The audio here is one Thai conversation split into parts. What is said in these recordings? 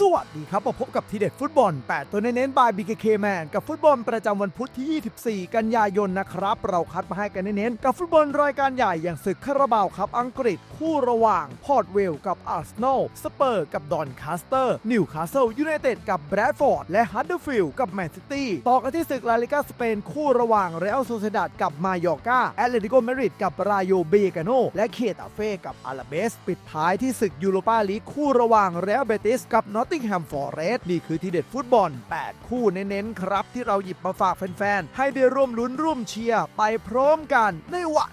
สวัสดีครับมาพบกับทีเด็ดฟุตบอล 8 ตัวเน้นๆบาย BKK Man กับฟุตบอลประจำวันพุธที่ 24 กันยายนนะครับ เราคัดมาให้กันเน้นๆ กับฟุตบอลรายการใหญ่อย่างศึกคาราบาวครับอังกฤษคู่ระหว่างพอร์ตเวลกับอาร์เซนอลสเปอร์กับดอนคาสเตอร์นิวคาสเซิลยูไนเต็ดกับแบรดฟอร์ดและฮัตเดอร์ฟิลด์กับแมนซิตี้ต่อกันที่ศึกลาลิกาสเปนคู่ระหว่างเรอัลโซเซดาดกับมายอร์กาแอตเลติโกมาดริดกับรายโยเบกาโนและเคตาเฟ่กับอาราเบส ปิดท้ายที่ศึกยูโรปาลีกคู่ระหว่างเรอัลเบติสกับนอตติงแฮมฟอร์เรสนี่คือทีเด็ดฟุตบอล 8 คู่เน้นๆครับ ที่เราหยิบมาฝากแฟนๆ ให้ได้ร่วมลุ้นร่วมเชียร์ไปพร้อมกันในวัน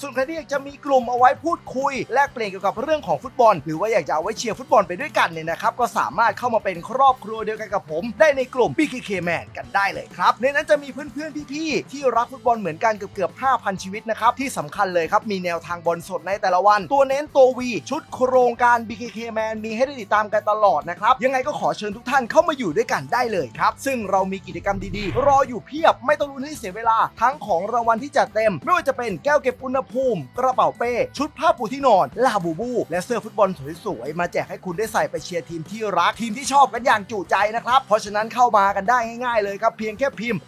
ส่วนใครที่อยากจะมีกลุ่มเอาไว้พูดคุย แลกเปลี่ยนเกี่ยวกับเรื่องของฟุตบอล หรือว่าอยากจะเอาไว้เชียร์ฟุตบอลไปด้วยกันเนี่ยนะครับก็สามารถเข้ามาเป็นครอบครัวเดียวกันกับผม ได้ในกลุ่ม BKK Man กันได้เลยครับในนั้นจะมีเพื่อนๆพี่ๆที่รักฟุตบอลเหมือนกันเกือบเกือบ5,000 ชีวิตนะครับที่สำคัญเลยครับมีแนวทางบอลสดในแต่ละวัน ตัวเน้นตัววีชุดโครงการ BKK Man มีให้ได้ติดตามกันตลอดนะครับยังไงก็ขอเชิญทุกท่านเข้ามาอยู่ด้วยกันได้เลยครับซึ่งเรามีกิจกรรมดีๆ รออยู่เพียบไม่ต้องลุ้นให้เสียเวลาทั้งของรางวัลที่จัดเต็ม ไม่ว่าจะเป็นแกก้วเก็บอุณหภูมิ กระเป๋าเป้ ชุดผ้าปูที่นอน ลาบูบู และเสื้อฟุตบอลสวยๆ มาแจกให้คุณได้ใส่ไปเชียร์ทีมที่รักทีมที่ชอบกันอย่างจุใจนะครับ เพราะฉะนั้นเข้ามากันได้ง่ายๆเลยครับ เพียงแค่พิมพ์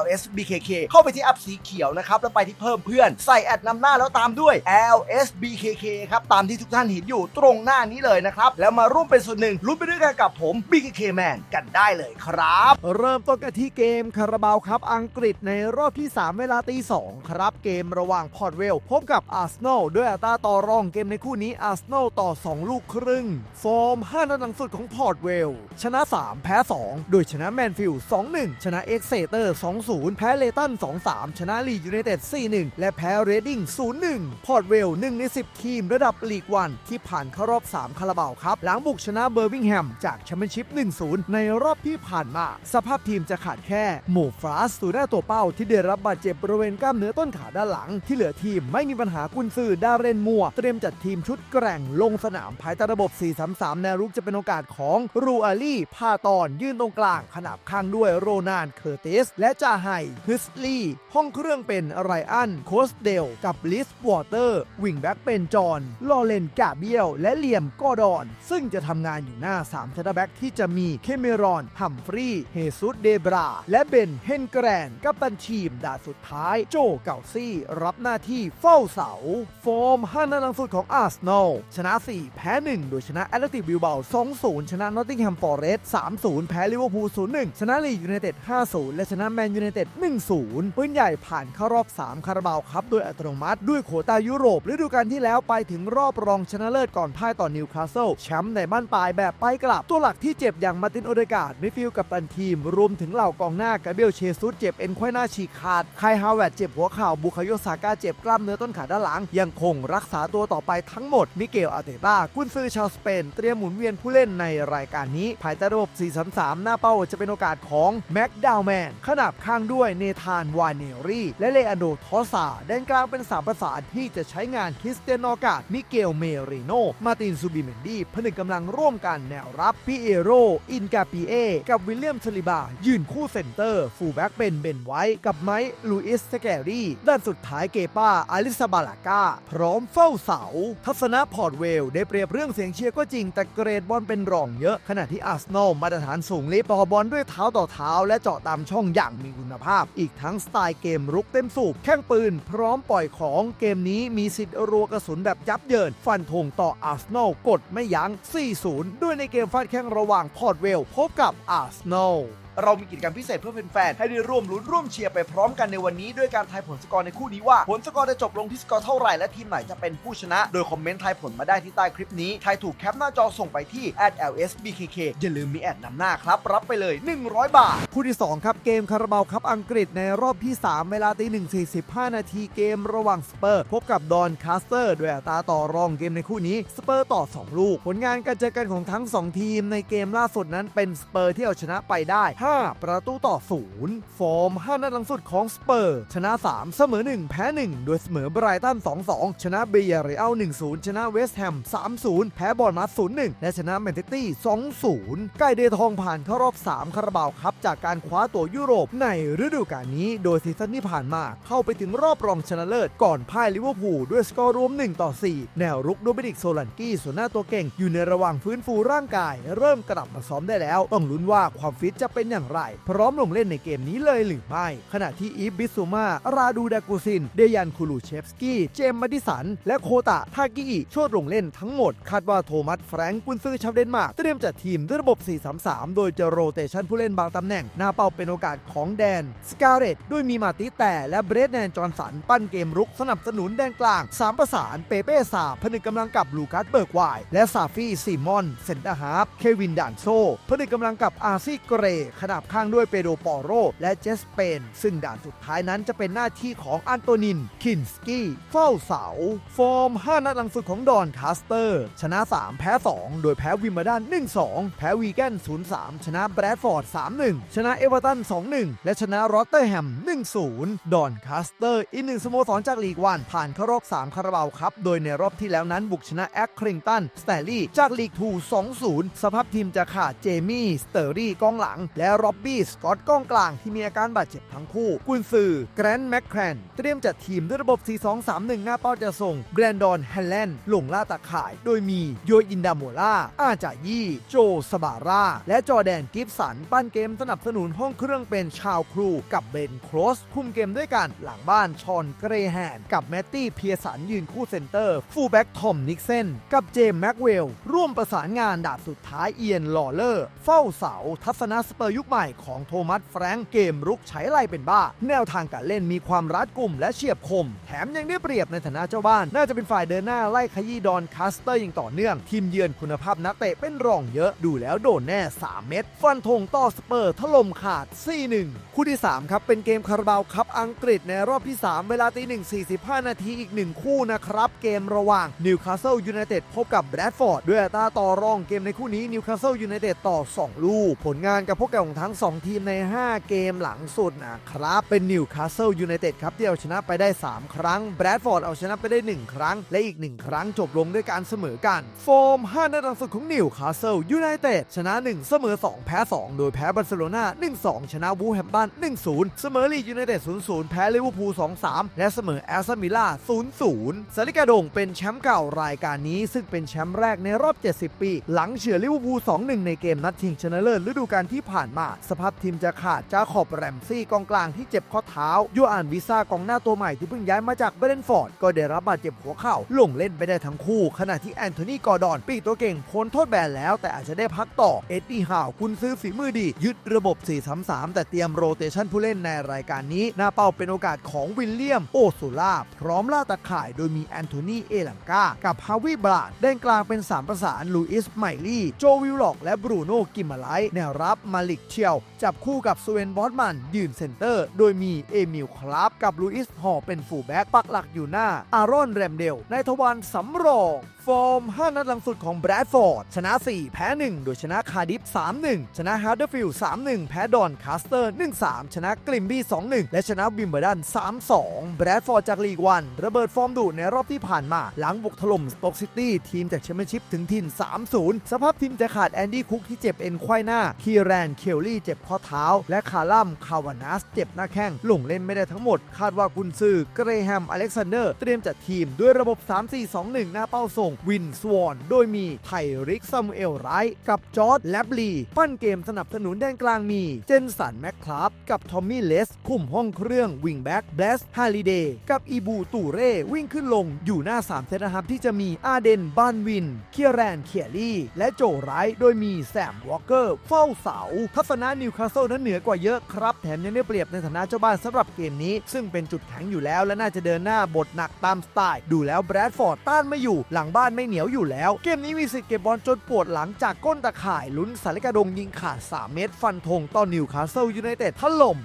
@lsbkk เข้าไปที่แอปสีเขียวนะครับ แล้วไปที่เพิ่มเพื่อนใส่แอดนำหน้าแล้วตามด้วย lsbkk ครับตามที่ทุกท่านเห็นอยู่ตรงหน้านี้เลยนะครับแล้วมาร่วมเป็นส่วนหนึ่งลุ้นไปด้วยกันกับผม BKK Man กันได้เลยครับ เริ่มต้นกันที่เกมคาราบาวครับอังกฤษในรอบที่ 3 เวลาตี2ครับ เกมระหว่างพอร์ตเวลพบกับอาร์เซนอลด้วยอัตราต่อรองเกมในคู่นี้อาร์เซนอลต่อ 2 ลูกครึ่งฟอร์ม5นัดหลังสุดของพอร์ตเวลชนะ 3 แพ้ 2 โดยชนะแมนฟิลด์2-1 ชนะเอ็กเซเตอร์ 2-0 แพ้เลตัน 2-3 ชนะลียูไนเต็ด 4-1 และแพ้เรดดิ้ง 0-1 พอร์ตเวล1ใน 10 ทีมระดับลีกวันที่ผ่านเข้ารอบ 3 คาราบาวครับ หลังบุกชนะเบอร์มิงแฮมจากแชมเปี้ยนชิพ 1-0 ในรอบที่ผ่านมา สภาพทีมจะขาดแค่โมฟราสสูหน้าตัวเป้าที่ได้รับบาดเจ็บบริเวณกล้ามเนื้อต้นขาด้านหลังทที่เหลือทีมไม่มีปัญหากุนซือดาเรนมัว เตรียมจัดทีมชุดแกร่งลงสนามภายใต้ระบบ 4-3-3 แนวรุกจะเป็นโอกาสของรูอาลี่พาตอนยืนตรงกลาง ขนาบข้างด้วยโรนานเคอร์ติส และจาไฮฮิสลีห้องเครื่องเป็นไรอันโคสเดล กับลิสวอเตอร์ วิงแบ็กเป็นจอห์นลอเรนกาเบียล และเลียมกอดอน ซึ่งจะทำงานอยู่หน้า3เซนเตอร์แบ็กที่จะมีเคเมรอนฮัมฟรีย์เฮซุสเดบรา และเบนเฮนแกรน กับตันทีมด่าสุดท้ายโจเกาซี่รับหน้าที่เฝ้าเสา ฟอร์ม5นัดหลังสุดของอาร์เซนอลชนะ 4 แพ้ 1 โดยชนะแอตเลติกบิลเบา2-0 ชนะนอตติงแฮมฟอร์เรสต์3-0 แพ้ลิเวอร์พูล0-1 ชนะลีดยูไนเต็ด5-0 และชนะแมนยูไนเต็ด1-0 ปืนใหญ่ผ่านเข้ารอบ 3 คาราบาวครับ โดยอัตโนมัติด้วยโควตายุโรปฤดูกาลที่แล้วไปถึงรอบรองชนะเลิศก่อนพ่ายต่อนิวคาสเซิลแชมป์ในบ้านปลายแบบไปกลับ ตัวหลักที่เจ็บอย่างมาร์ตินโอเดกาดมิฟิลกับตันทีม รวมถึงเหล่ากองหน้ากาเบรียลเชซุสเจ็บเอ็นไขว้หน้าฉีกขาดไคฮาวเวร์ดเจ็บหัวเข่าบุคาโยซากาเจ็บกล้ามเนื้อต้นขาด้านหลัง ยังคงรักษาตัวต่อไปทั้งหมด มิเกลอาเตต้ากุนซือชาวสเปน เตรียมหมุนเวียนผู้เล่นในรายการนี้ ภายใต้ระบบ 4-3-3 หน้าเป้าจะเป็นโอกาสของแม็กดาวแมนขนาบข้างด้วยเนธานวานเนลรี่ และเลอันโดทอสาแดนกลางเป็นสามประสานที่จะใช้งานคริสเตียนอกาดมิเกลเมริโนมาตินซูบิเมนดีผนึกกำลังร่วมกันแนวรับพิเอโรอินกาปีเอกับวิลเลียมสลิบา ยืนคู่เซนเตอร์ฟูลแบ็กเป็นเบนไวท์กับไมค์ลูอิสสแกรี่ด้านสุดท้ายเกป้าอาลิซาบาลาก้า พร้อมเฝ้าเสา ทัศนะพอร์ตเวล ได้เปรียบเรื่องเสียงเชียร์ก็จริง แต่เกรดบอลเป็นรองเยอะ ขณะที่อาร์เซนอลมาตรฐานสูงลิฟต่อบอลด้วยเท้าต่อเท้า และเจาะตามช่องอย่างมีคุณภาพ อีกทั้งสไตล์เกมรุกเต็มสูบแข้งปืน พร้อมปล่อยของเกมนี้มีสิทธิ์รัวกระสุนแบบยับเยิน ฟันธงต่ออาร์เซนอลกดไม่ยั้ง 4-0 ด้วยในเกมฟาดแข้งระหว่างพอร์ตเวลพบกับอาร์เซนอล เรามีกิจกรรมพิเศษเพื่อแฟนๆให้ได้ร่วมลุ้นร่วมเชียร์ไปพร้อมกันในวันนี้ด้วยการทายผลสกอร์ในคู่นี้ว่า ผลสกอร์จะจบลงที่สกอร์เท่าไหร่และทีมไหนจะเป็นผู้ชนะ โดยคอมเมนต์ทายผลมาได้ที่ใต้คลิปนี้ทายถูกแคปหน้าจอส่งไปที่ @lsbkk อย่าลืมมีแอดนำหน้าครับ รับไปเลย 100 บาท คู่ที่ 2 ครับ เกมคาราบาวครับอังกฤษในรอบที่ 3 เวลาตีหนึ่งสี่สิบห้านาทีเกมระหว่างสเปอร์พบกับดอนคาสเตอร์ด้วยอัตราต่อรองเกมในคู่นี้สเปอร์ต่อ 2 ลูก ผลงานการเจอกันของทั้ง 2 ทีมในเกมล่าสุดนั้นเป็นสเปอร์ที่เอาชนะไปได้5 ประตูต่อ 0 ฟอร์ม 5 นัดหลังสุดของสเปอร์ ชนะ 3 เสมอ 1 แพ้ 1 โดยเสมอไบรตัน 2-2 ชนะเบียร์เรอัล 1-0 ชนะเวสต์แฮม 3-0 แพ้บอลมัส0-1 และชนะแมนเชสเตอร์2-0ไก่เดทองผ่านเข้ารอบ 3 คาราบาวครับ จากการคว้าตัวยุโรปในฤดูกาลนี้ โดยซีซั่นที่ผ่านมาเข้าไปถึงรอบรองชนะเลิศก่อนพ่ายลิเวอร์พูลด้วยสกอร์รวม 1 ต่อ 4 แนวรุกโดมินิกโซลันกี้ส่วนหน้าตัวเก่ง อยู่ในระหว่างฟื้นฟูร่างกาย เริ่มกลับมาซ้อมได้แล้ว ต้องลุ้นว่าความฟิตจะเป็นอย่างไร พร้อมลงเล่นในเกมนี้เลยหรือไม่ ขณะที่อีฟบิสซูมาราดูดากูซิน เดยันคูลูเชฟสกี้ เจมมาดิสัน และโคตะทากิอิโชดลงเล่นทั้งหมด คาดว่าโทมัสแฟรงก์กุนซือชาวเดนมาร์กเตรียมจัดทีมด้วยระบบ 4-3-3 โดยจะโรเตชันผู้เล่นบางตำแหน่ง หน้าเป้าเป็นโอกาสของแดนสกาเรตด้วยมีมาติแต่และเบรดแนนจอร์นสัน ปั้นเกมรุกสนับสนุนแดนกลาง 3 ประสานเปเป้ซาผนึกกำลังกับลูคัสเบิร์กไวและซาฟี่ซีมอนเซนเตอร์ฮาร์ฟเควินดานโซผนึกกำลังกับอาซี่เกรขนาบข้างด้วยเปโดปอโร และเจสเปน ซึ่งด่านสุดท้ายนั้นจะเป็นหน้าที่ของอันโตนิน คินสกี้เฝ้าเสา ฟอร์ม 5 นัดหลังสุดของดอนคาสเตอร์ ชนะ 3 แพ้ 2 โดยแพ้วิมเบลดัน 1-2 แพ้วีแกน 0-3 ชนะแบรดฟอร์ด 3-1 ชนะเอเวอร์ตัน 2-1 และชนะรอตเตอร์แฮม 1-0 ดอนคาสเตอร์ อีกหนึ่งสโมสรจากลีกวัน ผ่านเข้ารอบ 3 คาราบาวครับ โดยในรอบที่แล้วนั้นบุกชนะแอคคริงตัน สแตลลี่ จากลีก2 2-0 สภาพทีมจะขาดเจมี่ สเตอรี่กองหลัง และร็อบบี้สกอตกองกลางที่มีอาการบาดเจ็บทั้งคู่ กุนซือแกรนด์แมคแครนเตรียมจัดทีมด้วยระบบ 4-2-3-1 หน้าเป้าจะส่งแบรนดอนแฮนแลนด์ลงล่าตาข่าย โดยมีโยอินดาโมล่า อาจายี่ โจสบาร่า และจอแดนกิฟสัน ปั้นเกมสนับสนุนห้องเครื่องเป็นชาวครูกับเบนโครส คุมเกมด้วยกันหลังบ้านชอนเกรแฮนกับแมตตี้เพียสันยืนคู่เซนเตอร์ฟูลแบ็กทอมนิกเซนกับเจมแม็กเวลร่วมประสานงานดาบสุดท้ายเอียนลอเลอร์ เฝ้าเสาทัศนะสเปอร์ยุคใหม่ของโทมัสแฟรงก์เกมรุกใช้ไล่เป็นบ้า แนวทางการเล่นมีความรัดกุมและเฉียบคม แถมยังได้เปรียบในฐานะเจ้าบ้าน น่าจะเป็นฝ่ายเดินหน้าไล่ขยี้ดอนคาสเตอร์อย่างต่อเนื่อง ทีมเยือนคุณภาพนักเตะเป็นรองเยอะดูแล้วโดนแน่ 3 เม็ดฟันธงต่อสเปอร์ถล่มขาด 4-1 คู่ที่ 3 ครับ เป็นเกมคาราบาวคัพอังกฤษในรอบที่ 3 เวลาตีหนึ่ง45 นาทีอีก 1 คู่นะครับ เกมระหว่างนิวคาสเซิลยูไนเต็ดพบกับแบรดฟอร์ดด้วยตาต่อรองเกมในคู่นี้นิวคาสเซิลยูไนเต็ดต่อ 2 ลูก ผลงานกับพวกแกงทั้ง 2 ทีมใน 5 เกมหลังสุดนะครับ เป็นนิวคาสเซิลยูไนเต็ดครับที่เอาชนะไปได้ 3 ครั้งแบรดฟอร์ดเอาชนะไปได้ 1 ครั้ง และอีก 1 ครั้งจบลงด้วยการเสมอกันฟอร์ม5นัดหลังสุดของนิวคาสเซิลยูไนเต็ดชนะ 1 เสมอ 2 แพ้ 2 โดยแพ้บาร์เซโลนา1-2 ชนะวูแฮมตัน1-0 เสมอลียูไนเต็ด0-0 แพ้ลิเวอร์พูล2-3 และเสมอแอสตันวิลล่า0-0สาริกาโดงเป็นแชมป์เก่ารายการนี้ ซึ่งเป็นแชมป์แรกในรอบ 70 ปี หลังเฉือลิเวอร์พูล2-1 ในเกมนัดชิงชนะเลิศฤดูกาลที่ผ่านมาสภาพทีมจะขาดจาขอบแรมซี่กองกลางที่เจ็บข้อเท้าโยอานวิซ่ากองหน้าตัวใหม่ที่เพิ่งย้ายมาจากเบรนฟอร์ด ก็ได้รับบาดเจ็บหัวเข่าลงเล่นไปได้ทั้งคู่ ขณะที่แอนโทนีกอร์ดอน ปีตัวเก่งพ้นโทษแบนแล้ว แต่อาจจะได้พักต่อ เอ็ดดี้ฮาวคุณซื้อฝีมือดี ยึดระบบ 4-3-3 แต่เตรียมโรเตชันผู้เล่นในรายการนี้ หน้าเป้าเป็นโอกาสของวิลเลียม โอซูล่าพร้อมล่าตะข่าย โดยมีแอนโทนีเอลังกากับฮาวิบรานแดนกลางเป็น3ประสานลูอิสไมลี่โจวิลล็อกและบรูโน่กิมมาไลแนวรับมาลิกเชียว จับคู่กับสเวนบอสมันยืนเซนเตอร์ โดยมีเอมิลคลับกับลูอิสฮอเป็นฟูลแบ็กปักหลักอยู่หน้า อารอนแรมเดลในทวารสำรองฟอร์ม 5 นัดหลังสุดของแบรดฟอร์ด ชนะ 4 แพ้ 1 โดยชนะคาร์ดิฟ 3-1 ชนะฮาร์เดอร์ฟิลด์ 3-1 แพ้ดอนคาสเตอร์ 1-3 ชนะกลิมบี้ 2-1 และชนะวิมเบลดัน 3-2 แบรดฟอร์ดจากลีกวัน ระเบิดฟอร์มดุในรอบที่ผ่านมา หลังบุกถล่มสโต๊กซิตี้ ทีมจากแชมเปี้ยนชิพถึงถิ่น 3-0 สภาพทีมจะขาดแอนดี้คุกที่เจ็บเอ็นควายหน้า คีแรน เคลลี่เจ็บข้อเท้า และคาลัม คาวานัส เจ็บหน้าแข้ง ลงเล่นไม่ได้ทั้งหมด คาดว่ากุนซือ เกรแฮม อเล็กซานเดอร์ เตรียมจัดทีมด้วยระบบ 3-4-2-1 หน้าเป้าส่งวินสวอน โดยมีไทริกซามูเอลไรท์กับจอร์ดแลบลีปั้นเกมสนับสนุนแดนกลางมี เจนสันแมคคลับกับทอมมี่เลส คุมห้องเครื่องวิงแบ็กเบสฮาริเดย์กับอีบูตูเร่วิ่งขึ้นลงอยู่หน้า 3 เซตนะครับ ที่จะมีอาเดนบานวิน เคียแรนเคียรี่ และโจไรท์โดยมีแซมวอลเกอร์เฝ้าเสา ทัศนะนิวคาสเซิลนั้นเหนือกว่าเยอะครับ แถมยังได้เปรียบในฐานะเจ้าบ้านสำหรับเกมนี้ ซึ่งเป็นจุดแข็งอยู่แล้วและน่าจะเดินหน้าบทหนักตามสไตล์ ดูแล้วแบรดฟอร์ดต้านไม่อยู่หลังบ้านบ้านไม่เหนียวอยู่แล้ว เกมนี้มีสิทธิ์เก็บบอลจนปวดหลังจากก้นตะข่ายลุ้นสาริกาดงยิงขาด 3 เมตร ฟันธงต่อนิวคาสเซิลยูไนเต็ดถล่ม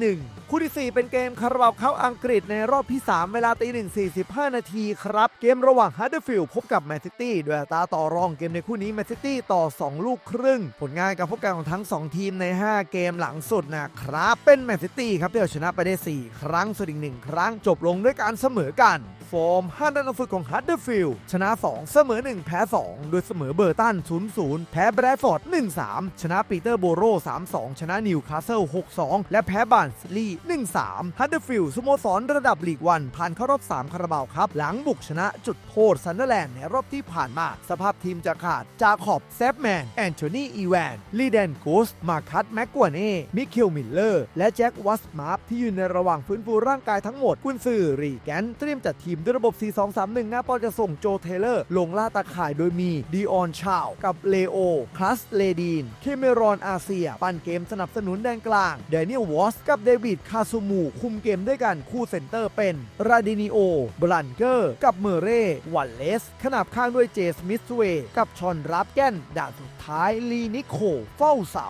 4-1 คู่ที่ 4 เป็นเกมคาราบาวเข้าอังกฤษในรอบที่ 3 เวลาตีหนึ่ง45 นาทีครับ เกมระหว่างฮัตเดอร์ฟิลด์พบกับแมนซิตี้ดยอัตาต่อรองเกมในคู่นี้แมนซิตี้ต่อ 2 ลูกครึ่ง ผลงานการพบกันของทั้ง 2 ทีมใน 5 เกมหลังสุดนะครับเป็นแมนซิตี้ครับที่เอาชนะไปได้ 4 ครั้งส่วนอีก1ครั้งจบลงด้วยการเสมอกัน ฟอร์ม5นัดฝึกของฮัตเดอร์ฟิลด์ชนะ 2 เสมอ 1 แพ้ 2 โดยเสมอเบอร์ตัน 0-0 แพ้แบรดฟอร์ด 1-3 ชนะปีเตอร์โบโร 3-2 ชนะนิวคาสเซิล 6-2 และแพ้บานสลีย์1-3 ฮัตเดอร์ฟิลด์สโมสรระดับลีกวันผ่านเข้ารอบ 3 คาราบาวครับ หลังบุกชนะจุดโทษซันเดอร์แลนด์ในรอบที่ผ่านมา สภาพทีมจะขาด จาขอบเซฟแมน แอนโทนีอีแวนลีเดนกูสมาคัตแม็กกวาเน่มิเคลมิลเลอร์ และแจ็ควัสมาร์ฟที่อยู่ในระหว่างฟื้นฟูร่างกายทั้งหมดกุนซือรีแกนเตรียมจัดทีมด้วยระบบ 4-2-3-1 หน้าปอนจะส่งโจเทเลอร์ ลงล่าตาข่ายโดยมีดีออนชาวกับเลโอคลัสเลดีน เคเมรอนอาเซีย ปั่นเกมสนับสนุนแดนกลางเดนิเอลวอสกับเดวิดคาซูมู คุมเกมด้วยกันคู่เซนเตอร์เป็นราดินิโอบลันเกอร์กับเมเร่วัลเลส ขนาบข้างด้วยเจสมิสเวย์กับชอนรับแกนด่านสุด ท้ายลีนิโคเฝ้าเสา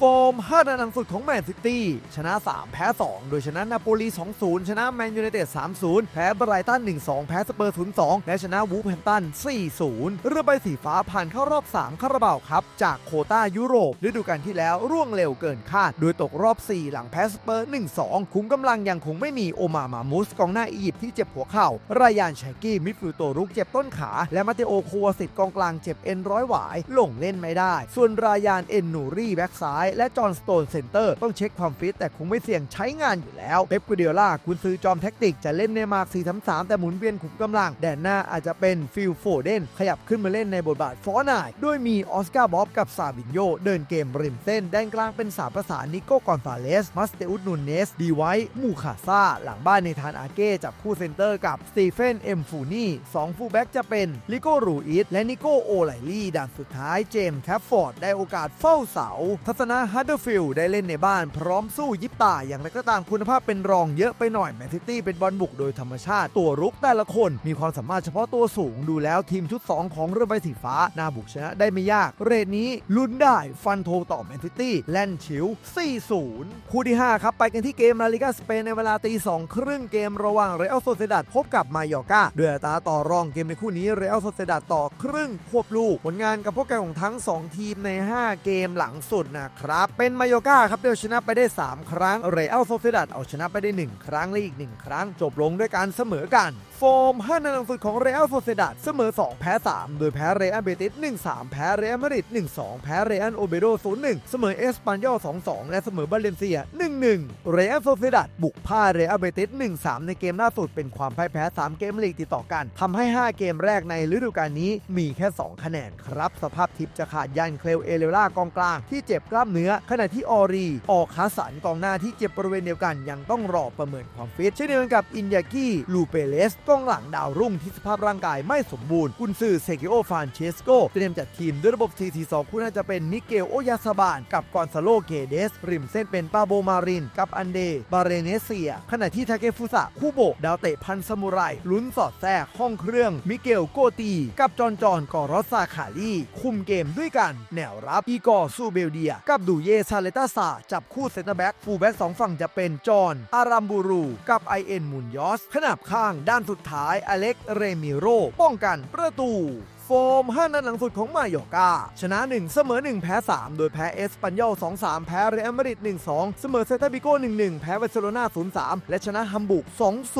ฟอร์ม5นัดหลังสุดของแมนซิตี้ ชนะ 3 แพ้ 2 โดยชนะนาโปลี 2-0 ชนะแมนยูไนเต็ด 3-0 แพ้ไบรตัน 1-2 แพ้สเปอร์ 0-2 และชนะวูฟแฮมตัน 4-0 เรือใบสีฟ้าผ่านเข้ารอบ 3 คาราบาวครับ จากโคต้ายุโรปฤดูกาลที่แล้วร่วงเร็วเกินคาด โดยตกรอบ 4 หลังแพ้สเปอร์ 1-2 คุ้มกำลังยังคงไม่มีโอมามามุสกองหน้าอียิปต์ที่เจ็บหัวเข่า รายานแชกกี้มิดฟิลด์ตัวรุกเจ็บต้นขา และมาเตโอโควาสิตกองกลางเจ็บเอ็นร้อยหวาย ลงเล่นไม่ได้ ส่วนรายานเอ็นนูรี่แบ็กซ้าย และจอห์นสโตนเซนเตอร์ต้องเช็คความฟิตแต่คงไม่เสี่ยงใช้งานอยู่แล้วเป๊ปกูเดียล่าคุณซื้อจอมแท็กติกจะเล่นในมาร์ค4-3-3 แต่หมุนเวียนขุมกำลัง แดนหน้าอาจจะเป็นฟิลโฟเดนขยับขึ้นมาเล่นในบทบาทฟอร์นายโดยมีออสการ์บ๊อบกับซาบินโยเดินเกมริมเส้นแดนกลางเป็นสามประสานนิโก้กอนซาเลสมัสเตอุสนูนเนสดีไวท์มูคาซาหลังบ้านในทานอาเก้จับคู่เซนเตอร์กับสตีเฟนเอ็มฟูนี่สองฟูลแบ็กจะเป็นลิโก้รูอิสและนิโก้โอไลลี่ด่านสุดท้ายเจมส์แคฟฟอร์ดได้โอกาสเฝ้าเสา ทัศนะฮัตเดอร์ฟิลด์ได้เล่นในบ้านพร้อมสู้ยิบตาอย่างไรก็ตามคุณภาพเป็นรองเยอะไปหน่อยแมนซิตี้เป็นบอลบุกโดยธรรมชาติ ตัวรุกแต่ละคนมีความสามารถเฉพาะตัวสูงดูแล้วทีมชุด 2 ของเรือใบสีฟ้าหน้าบุกชนะได้ไม่ยาก เรทนี้ลุ้นได้ฟันโทต่อแมนซิตี้แลนชิว 4-0 คู่ที่ 5 ครับไปกันที่เกมลาลิกาสเปนในเวลาตีสองครึ่งเกมระหว่างเรอัลโซเซดัดพบกับมายอกาด้วยอัตาต่อรองเกมในคู่นี้เรอัลโซเซดัดต่อครึ่งควบลูกผลงานกับพวกแกของทั้ง2ทีมใน 5 เกมหลังสุดนะครับ เป็นมายอกาครับเดียวชนะไปได้ 3 ครั้ง เรอัลโซเซดัดเอาชนะไปได้ 1 ครั้งและอีก 1 ครั้ง จบลงด้วยการเสมอกันฟอร์ม5นัดหลังสุดของเรอัลโซเซดัดเสมอ 2 แพ้ 3 โดยแพ้เรอัลเบติส1-3 แพ้เรอัลมาดริด1-2 แพ้เรอัลโอเบโด0-1 เสมอเอสปันยอล2-2 และเสมอบาเลนเซีย 1-1 เรอัลโซเซดัดบุกพ่ายเรอัลเบติส1-3 ในเกมล่าสุดเป็นความพ่ายแพ้ 3 เกมลีกติดต่อกันทำให้ 5 เกมแรกในฤดูกาลนี้มีแค่ 2 คะแนนครับสภาพทิพย์จะขาดยันเคลวเอเลล่ากองกลางที่เจ็บกล้ามเนื้อ ขณะที่ออรี ออกคาสันกองหน้าที่เจ็บบริเวณเดียวกันยังต้องรอประเมินความฟิต เช่นเดียวกันกับอินยากิลูเปเลสกองหลังดาวรุ่งที่สภาพร่างกายไม่สมบูรณ์กุนซือเซกิโอฟานเชสโกเตรียมจัดทีมด้วยระบบ 4-4-2 คู่น่าจะเป็นมิเกลโอยาซาบานกับกอนซาโลเกเดส ริมเส้นเป็นปาโบมาริน กับอันเด บาเรเนเซีย ขณะที่ทาเกฟุสะคู่โบกดาวเตะพันซามูไรลุ้นสอดแทรกห้องเครื่องมิเกลโกตี กับจอนจอนกอรอสซาคาลีคุมเกมด้วยกัน แนวรับอีกอร์ซูเบลเดีย กับดูเยซาเลตาซาจับคู่เซนเตอร์แบ็กฟูลแบ็กสองฝั่งจะเป็นจอห์นอารัมบูรู กับไอเอ็นมุนยอสขนาบข้างด้านสุดท้ายอเล็กเรมิโรป้องกันประตู ฟม 5 นัดหลังสุดของมาโยกาชนะ 1 เสมอ 1 แพ้ 3 โดยแพ้เอสปันยอล2-3 แพ้เรอัลมาดริด1-2 เสมอเซตาบิโก้1-1 แพ้บาร์เซโลนา0-3 และชนะฮัมบุก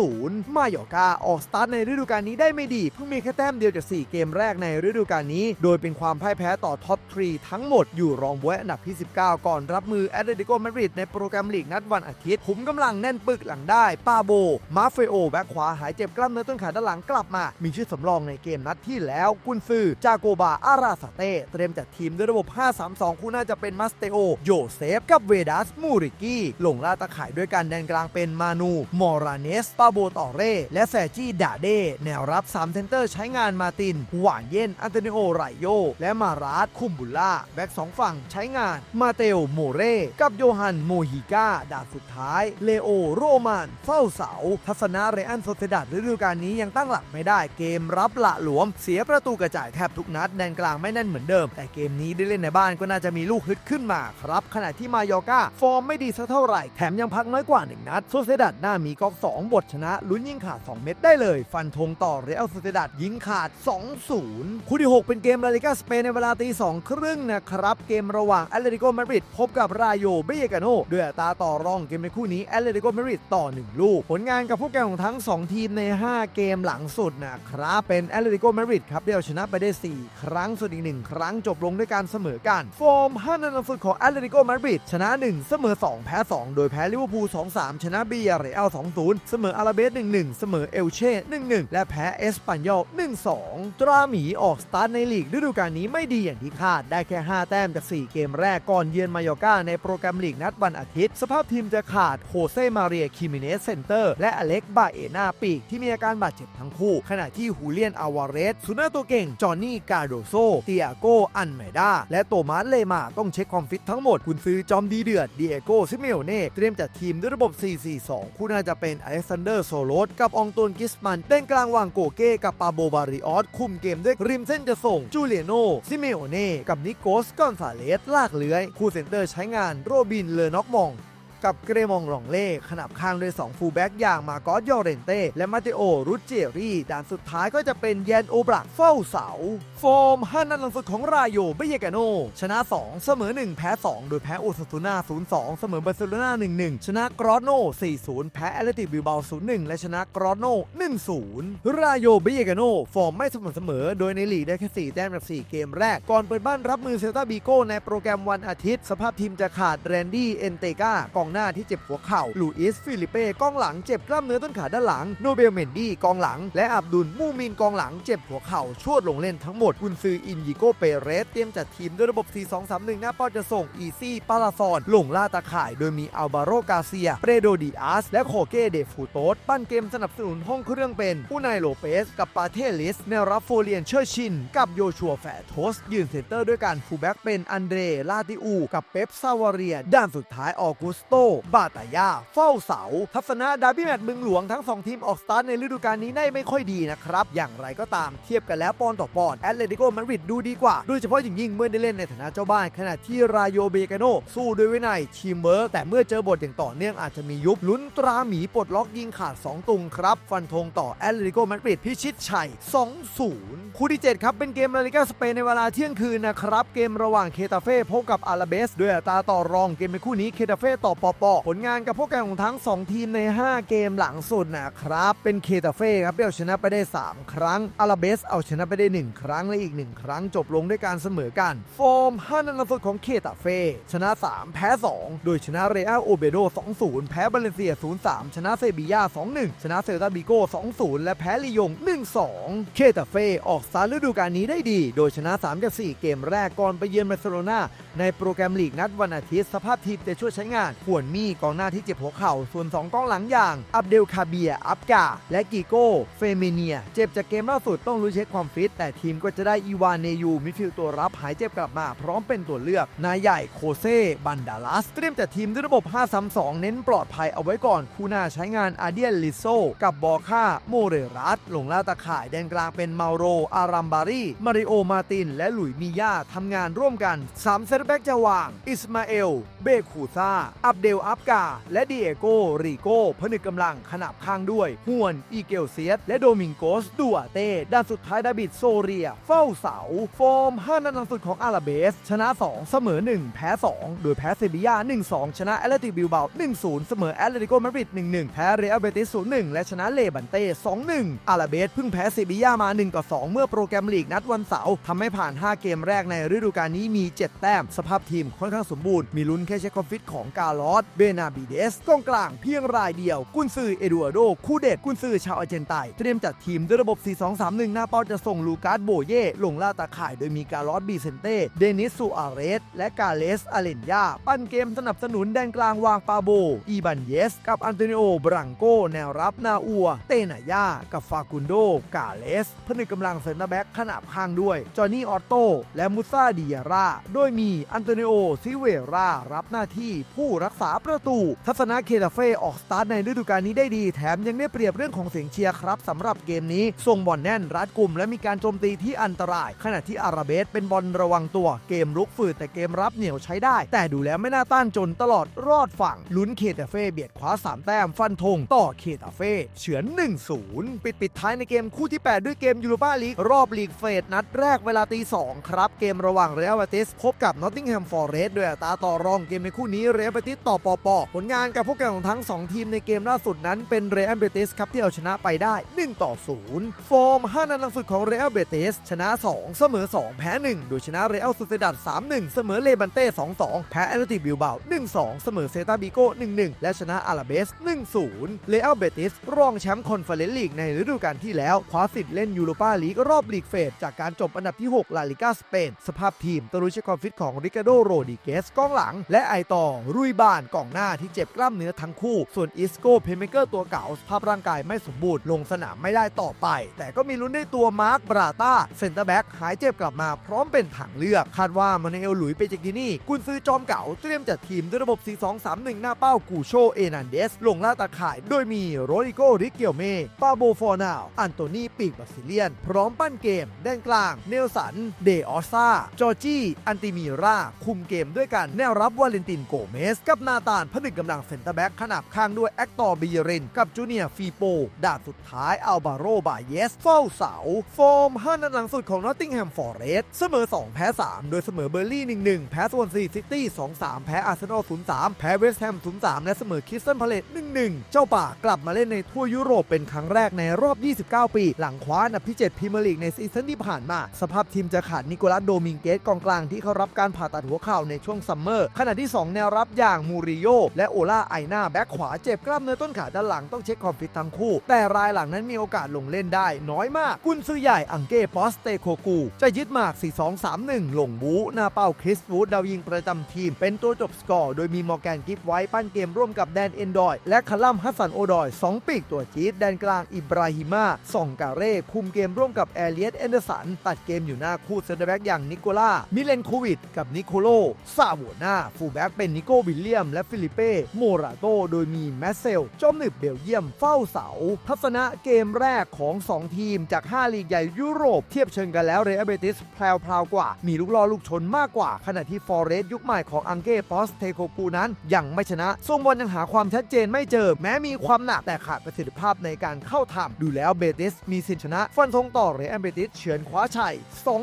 2-0 มาโยกาออกสตาร์ทในฤดูกาลนี้ได้ไม่ดี เพิ่งมีแค่แต้มเดียวจาก 4 เกมแรกในฤดูกาลนี้ โดยเป็นความพ่ายแพ้ต่อท็อปทรีทั้งหมดอยู่รองบวยอันดับที่ 19 ก่อนรับมือแอตเลติโกมาดริดในโปรแกรมลีกนัดวันอาทิตย์ขุมกำลังแน่นปึกหลังได้ปาโบ มาเฟโอแบ็คขวาหายเจ็บกล้ามเนื้อต้นขาด้านหลังกลับมา มีชื่อสำรองในเกมนัดที่แล้วกุนซือจาโกบาอาราสเต้เตรียมจัดทีมด้วยระบบ 5-3-2 คู่น่าจะเป็นมัสเตโอ โยเซฟ กับเวดัส มูริกี้ลงล่าตะข่ายด้วยการแดนกลางเป็นมานู มอราเนส ปาโบตอเร่ และแซจี้ดาเด แนวรับ 3 เซนเตอร์ใช้งานมาติน หวานเย็น อันโตนิโอไรโย และมาราสคุมบุล่า แบ็กสองฝั่งใช้งาน มาเตลโมเร่ กับโยฮัน โมฮิก้า ดาสุดท้าย เลโอ โรมาน เฝ้าเสา ทัศนะเรอันโซเซดัดฤดูกาลนี้ยังตั้งหลักไม่ได้ เกมรับละหลวม เสียประตูกระจายแทบทุกนัดแดนกลางไม่แน่นเหมือนเดิม แต่เกมนี้ได้เล่นในบ้านก็น่าจะมีลูกฮึดขึ้นมาครับ ขณะที่มายอกาฟอร์มไม่ดีสักเท่าไหร่ แถมยังพักน้อยกว่า 1 นัดโซเซดัดหน้ามีกอล์ฟ2บทชนะลุ้นยิงขาด 2 เม็ดได้เลย ฟันธงต่อเรอัลโซเซดัดยิงขาด 2-0 คู่ที่ 6 เป็นเกมลาลิกาสเปนในเวลาตี2ครึ่งนะครับเกมระหว่างแอตเลติโกมาดริดพบกับรายโยเบเยกาโนด้วยอัตราต่อรองเกมในคู่นี้แอตเลติโกมาดริดต่อ 1 ลูก ผลงานกับพวกแกของทั้ง 2 ทีมใน 5 เกมหลังสุดนะครับเป็นแอตเลติโกมาดริดครับที่เอาชนะไปได้ 4 ครั้งส่วนอีก 1 ครั้งจบลงด้วยการเสมอกัน ฟอร์ม5นัดหลังสุดของแอตเลติโกมาดริดชนะ 1 เสมอ 2 แพ้ 2 โดยแพ้ลิเวอร์พูล 2-3 ชนะบียาเรอัล2-0 เสมออาราเบส 1-1 เสมอเอลเช่ 1-1 และแพ้เอสปันยอล1-2 ตราหมีออกสตาร์ทในลีกฤดูกาลนี้ไม่ดีอย่างที่คาดได้แค่ 5 แต้มจาก 4 เกมแรกก่อนเยือนมายอกาในโปรแกรมลีกนัดวันอาทิตย์ สภาพทีมจะขาดโฮเซมาเรียคิมิเนสเซนเตอร์และอเล็กบาเอนาปีกที่มีอาการบาดเจ็บทั้งคู่ ขณะที่ฮูเลียนอาวาเรสซูน่าตัวเก่งจอห์นนี่กาโดโซ เตียโก อันเมดา และโตมัสเลมาต้องเช็คความฟิตทั้งหมด คุณซื้อจอมดีเดือดเดีเอโกซิเมโอเน่ เตรียมจัดทีมด้วยระบบ 4-4-2 คู่น่าจะเป็นอเล็กซานเดอร์โซโลสกับอองตวนกิสมันเต้นกลางวางโกเก้กับปาโบบาริออสคุมเกมด้วยริมเส้นจะส่งจูเลียโนซิเมโอเน่กับนิโกสกอนซาเลสลากเลื้อย คู่เซนเตอร์ใช้งานโรบินเลอนอกมอง กับเกรมองหลองเล่ขนับข้างด้วย2ฟูลแบ็กอย่างมาโกอสยอเรนเต้และมาเตโอรุจเจรี่ด่านสุดท้ายก็จะเป็นแยนโอบรักเฝ้าเสาฟอร์ม5นัดหลังสุดของรายโยเบเยกาโน ชนะ 2 เสมอ 1 แพ้ 2 โดยแพ้อซาซูนา0-2 เสมอบาร์เซโลนา1-1 ชนะกรอโน4-0 แพ้แอตเลติกบิลบา0-1 และชนะกรอโน1-0 รายโยเบเยกาโน ฟอร์มไม่สม่ำเสมอ โดยในลีกได้แค่4แต้มจาก4เกมแรก ก่อนเปิดบ้านรับมือเซลตาบีโกในโปรแกรมวันอาทิตย์ สภาพทีมจะขาดแรนดี้เอนเตกากองหน้าที่เจ็บหัวเข่าลูอิสฟิลิเป้กองหลังเจ็บกล้ามเนื้อต้นขาด้านหลังโนเบลเมนดี้กองหลัง และอับดุลมูมินกองหลังเจ็บหัวเข่าชวดลงเล่นทั้งหมดกุนซืออินยิโกเปเรสเตรียมจัดทีมด้วยระบบ 4-2-3-1 หน้าเป้าจะส่งอีซี่ปาลาซอนลงล่าตาข่าย โดยมีอัลบาโรกาเซีย เปโดดิอาส และโคเกเดฟูโตสปั้นเกมสนับสนุนห้องเครื่องเป็นผู้นายโลเปส กับปาเทลิสแนวรับโฟเลียนเชอร์ชิน กับโยชัวแฟโทส ยืนเซนเตอร์ด้วยการฟูแบ็กเป็นอันเดรลาติอู กับเป๊ปซาวาเรีย ด้านสุดท้ายออกุสโตบาตายาเฝ้าเสา ทัศนะดาร์บี้แมตช์เมืองหลวงทั้ง 2 ทีมออกสตาร์ทในฤดูกาลนี้ได้ไม่ค่อยดีนะครับ อย่างไรก็ตามเทียบกันแล้วปอนต่อปอนแอตเลติโกมาดริดดูดีกว่า โดยเฉพาะอย่างยิ่งเมื่อได้เล่นในฐานะเจ้าบ้าน ขณะที่รายโยเบกาโนสู้ด้วยวินัยทีมเวิร์กแต่เมื่อเจอบทอย่างต่อเนื่องอาจจะมียุบลุ้นตราหมีปลดล็อกยิงขาด 2 ตุงครับฟันธงต่อแอตเลติโกมาดริดพิชิตชัย 2-0 คู่ที่ 7 ครับเป็นเกมลาลิกาสเปนในเวลาเที่ยงคืนนะครับเกมระหว่างเคตาเฟ่พบกับอาราเบสด้วยอัตราต่อรองเกมในคู่นี้เคตาเฟ่ต่อปปผลงานกับพวกแกของทั้ง 2 ทีมใน 5 เกมหลังสุดนะครับ เป็นเคตาเฟ่ครับที่เอาชนะไปได้ 3 ครั้งอาราเบสเอาชนะไปได้ 1 ครั้งและอีก 1 ครั้งจบลงด้วยการเสมอกัน ฟอร์ม5นัดหลังสุดของเคตาเฟ่ชนะ 3 แพ้ 2 โดยชนะเรอัลโอเบโด 2-0 แพ้บาเลนเซีย 0-3 ชนะเซบียา2-1 ชนะเซลตาบิโก2-0 และแพ้ลียง 1-2 เคตาเฟ่ออกสตาร์ฤดูกาลนี้ได้ดี โดยชนะ3จาก4เกมแรกก่อนไปเยือนบาร์เซโลนาในโปรแกรมลีกนัดวันอาทิตย์สภาพทีมจะช่วยใช้งานขวนมี่กองหน้าที่เจ็บหัวเข่า ส่วน 2กองหลังอย่าง อับเดลคาเบีย อับกา และกิโก้ เฟเมเนีย เจ็บจากเกมล่าสุดต้องรู้เช็คความฟิต แต่ทีมก็จะได้อีวานเนยู มิดฟิลด์ตัวรับหายเจ็บกลับมา พร้อมเป็นตัวเลือก นายใหญ่โคเซ่บันดาลัสเตรียมจัดทีมด้วยระบบ 5-3-2 เน้นปลอดภัยเอาไว้ก่อน คู่หน้าใช้งานอาเดียนลิโซ กับบอค่าโมเรรัสหลงล่าตาข่ายแดนกลางเป็นเมาโร อารัมบารีมาริโอมาติน และหลุยมิยาทำงานร่วมกัน3เซตแบ็กจะวาง อิสมาเอล เบคูซาอับเดลอับกา และดิเอโกริโกผนึกกำลังขนาบข้างด้วยฮวนอีเกลเซียสและโดมิงโกสดัวเต้ด้านสุดท้ายดาบิดโซเรีย เฝ้าเสา ฟอร์ม 5นัดหลังสุดของอาราเบส ชนะ 2 เสมอ 1 แพ้ 2 โดยแพ้เซบียา 1-2 ชนะแอตเลติกบิลเบา1-0 เสมอแอตเลติโกมาดริด 1-1 แพ้เรอัลเบติส0-1 และชนะเลบันเต้ 2-1 อาราเบสเพิ่งแพ้เซบียามา 1-2 เมื่อโปรแกรมลีกนัดวันเสาร์ทำให้ผ่าน 5 เกมแรกในฤดูกาลนี้มี 7 แต้ม สภาพทีมค่อนข้างสมบูรณ์มีลุ้นแค่เช็คคอมฟิตของกาลออสเบนาบิเดสกองกลางเพียงรายเดียว กุนซือเอดูอาโดคูเดตกุนซือชาวอาร์เจนไตเตรียมจัดทีมด้วยระบบ 4-2-3-1 หน้าเป้าจะส่งลูกาสโบเย่ลงล่าตาข่ายโดยมีการลอสบีเซนเต้เดนิสซูอาเรส และกาเลสอาเลนยาปั้นเกมสนับสนุนแดนกลางวางปาโบ อีบันเยส กับอันโตนิโอบรังโกแนวรับนาอัว เตนายากับฟากุนโด กาเลสผนึกกำลังเซนเตอร์แบ็กขนาบข้างด้วย จอห์นนี่ออตโตและมุซาดิยาร่าโดยมีอันโตนิโอซิเวรารับหน้าที่ผู้รักษาประตู ทัศนะเคตาเฟ่ออกสตาร์ทในฤดูกาลนี้ได้ดี แถมยังได้เปรียบเรื่องของเสียงเชียร์ครับสำหรับเกมนี้ส่งบอลแน่นรัดกลุ่ม และมีการโจมตีที่อันตราย ขณะที่อาราเบสเป็นบอลระวังตัวเกมลุกฝืดแต่เกมรับเหนียวใช้ได้ แต่ดูแล้วไม่น่าต้านจนตลอดรอดฝั่งลุ้นเคตาเฟ่เบียดคว้า3แต้มฟันธงต่อเคตาเฟ่เฉือน 1-0 ปิดปิดท้ายในเกมคู่ที่ 8 ด้วยเกมยูโรปาลีกรอบลีกเฟสนัดแรกเวลาตี2ครับเกมระหว่างเรอัลเบติสพบกับนอตติงแฮมฟอร์เรสต์ด้วยตาต่อรองเกมในคู่นี้เรอัลเบติสต่อปอปอผลงานกับพวกแข่งของทั้ง 2 ทีมในเกมล่าสุดนั้นเป็นเรอัลเบติสครับที่เอาชนะไปได้ 1 ต่อ 0 ฟอร์ม 5 นัดหลังสุดของเรอัลเบติสชนะ 2 เสมอ 2 แพ้ 1 โดยชนะเรอัลสุเซดัด3-1 เสมอเลบันเต้ 2-2 แพ้แอตเลติบิลเบา1-2 เสมอเซตาบิโก้1-1 และชนะอาราเบส 1-0 เรอัลเบติสรองแชมป์คอนเฟอเรนซ์ลีกในฤดูกาลที่แล้วคว้าสิทธิ์เล่นยูโรปาลีกรอบลีกเฟสจากการจบอันดับที่ 6 ลาลิกาสเปนสภาพทีมตรุชความฟิตของริกาโดโรดิเกสกองหลัง และไอต่อรุยบานกองหน้าที่เจ็บกล้ามเนื้อทั้งคู่ ส่วนอิสโก้เพเมเกอร์ตัวเก่าสภาพร่างกายไม่สมบูรณ์ลงสนามไม่ได้ต่อไป แต่ก็มีลุ้นได้ตัวมาร์คบราตาเซนเตอร์แบ็กหายเจ็บกลับมาพร้อมเป็นทางเลือก คาดว่ามาเนเอลหลุยเปเจกินี่ กุนซือจอมเก่าเตรียมจัดทีมด้วยระบบ 4-2-3-1 หน้าเป้ากูโชเอนันเดส ลงล่าตาข่าย โดยมีโรดิโกริเกียวเมปาโบฟอร์นาว อันโตนีปีกบาซิเลียน พร้อมปั้นเกม แดนกลาง เนลสัน เดออซ่าจอร์จี้ อันติมีรา คุมเกมด้วยกันแนวรับวาเลนตินโกเมส กับนาาตานผนึกกำลังเซนเตอร์แบ็กขนาบข้างด้วยแอคตอร์บิเรินกับจูเนียร์ฟีโปดาบสุดท้ายอัลบาโรบาเยสเฝ้าเสา ฟอร์ม5นัดหลังสุดของนอตติงแฮมฟอร์เรสเสมอ 2 แพ้ 3 โดยเสมอเบอร์ลี่ 1-1 แพ้สวนซีซิตี้ 2-3 แพ้อาร์เซนอล 0-3 แพ้เวสต์แฮม 0-3 และเสมอคิสตันพาเลต1-1 เจ้าป่ากลับมาเล่นในทั่วยุโรปเป็นครั้งแรกในรอบ 29 ปี หลังคว้าอันดับที่ 7พรีเมียร์ลีกในซีซั่นที่ผ่านมา สภาพทีมจะขาดนิโคลัสโดมิงเกสกองกลางที่เขารับการผ่าตัดหัวเข่าในช่วงซัมเมอร์ขณะที่ 2 แนวรับอย่างมููริโยและโอลาไอนาแบ็คขวาเจ็บกล้ามเนื้อต้นขาด้านหลังต้องเช็คความฟิตทั้งคู่ แต่รายหลังนั้นมีโอกาสลงเล่นได้น้อยมาก กุนซือใหญ่อังเก้ปอสเตโคกู จะยึดหมาก 4-2-3-1 ลงบูหน้าเป้าคริสวูดดาวยิงประจำทีม เป็นตัวจบสกอร์ โดยมีมอร์แกนกิฟไว้ปั้นเกมร่วมกับแดนเอนดอย และคาลัมฮัสซันโอดอย 2 ปีกตัวจี๊ดแดนกลางอิบราฮิมาส่องกาเร่คุมเกมร่วมกับแอเลียตเอนเดอร์สันตัดเกมอยู่หน้าคู่เซนเตอร์แบ็กอย่างนิโคล่ามิเลนโควิดกับนิโคโลซาโวนาฟูลแบ็กเป็นนิโกวิลเลียมและฟิลิเป้ โมราโตโดยมีแมสเซล จอมหนึบเบลเยียมเฝ้าเสา ทัศนะเกมแรกของ 2 ทีมจาก 5 ลีกใหญ่ยุโรป เทียบเชิงกันแล้วเรอัลเบติสแพรวๆกว่า มีลูกล่อลูกชนมากกว่า ขณะที่ฟอร์เรสยุคใหม่ของอังเก้ปอสเทโคกูนั้น ยังไม่ชนะทรงบอลยังหาความชัดเจนไม่เจอ แม้มีความหนักแต่ขาดประสิทธิภาพในการเข้าทำดูแล้วเบติสมีสิทธิชนะ ฟันธงต่อเรอัลเบติสเฉือนคว้าชัย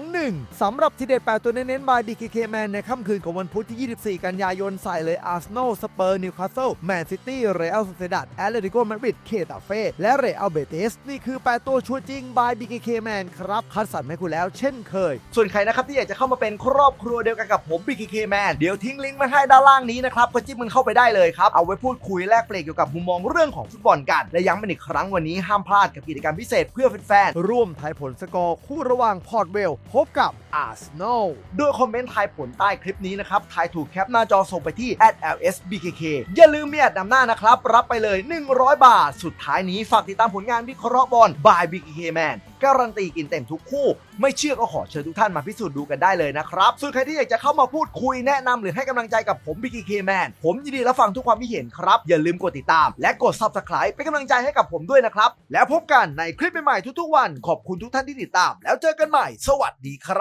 2-1สำหรับทีเด็ดแปดตัวเน้นๆบายบีเคเคแมนในค่ำคืนของวันพุธที่ 24 กันยายนใส่เลยอาร์เซนอลสเปอร์นิวคาสเซิลแมนซิตี้เรอัลโซเซดัดแอตเลติโกมาดริดเคตาเฟ่และเรอัลเบติสนี่คือ 8 ตัวชัวร์จริงบายบีเคเคแมนครับคัดสรรให้คุณแล้วเช่นเคย ส่วนใครนะครับที่อยากจะเข้ามาเป็นครอบครัวเดียวกันกับผม BKK Man เดี๋ยวทิ้งลิงก์มาให้ด้านล่างนี้นะครับก็จิ้มมันเข้าไปได้เลยครับเอาไว้พูดคุยแลกเปลี่ยนเกี่ยวกับมุมมองเรื่องของฟุตบอลกัน และย้ำเป็นอีกครั้งวันนี้ห้ามพลาดกับกิจกรรมพิเศษเพื่อแฟนๆร่วมทายผลสกอร์คู่ระหว่างพอร์ตเวลพบกับอาร์เซนอลๆโดยคอมเมนต์ทายผลใต้คลิปนี้นะครับทายถูกแคปหน้าจอส่งไปที่ SBKK อย่าลืมมีแอดนำหน้านะครับ รับไปเลย 100 บาท สุดท้ายนี้ฝากติดตามผลงานวิเคราะห์บอล by BKK Man การันตีกินเต็มทุกคู่ ไม่เชื่อก็ขอเชิญทุกท่านมาพิสูจน์ดูกันได้เลยนะครับ ส่วนใครที่อยากจะเข้ามาพูดคุยแนะนำหรือให้กำลังใจกับผม BKK Man ผมยินดีรับฟังทุกความคิดเห็นครับ อย่าลืมกดติดตาม และกด Subscribe เป็นกำลังใจให้กับผมด้วยนะครับ แล้วพบกันในคลิปใหม่ๆทุกๆวัน ขอบคุณทุกท่านที่ติดตาม แล้วเจอกันใหม่ สวัสดีครับ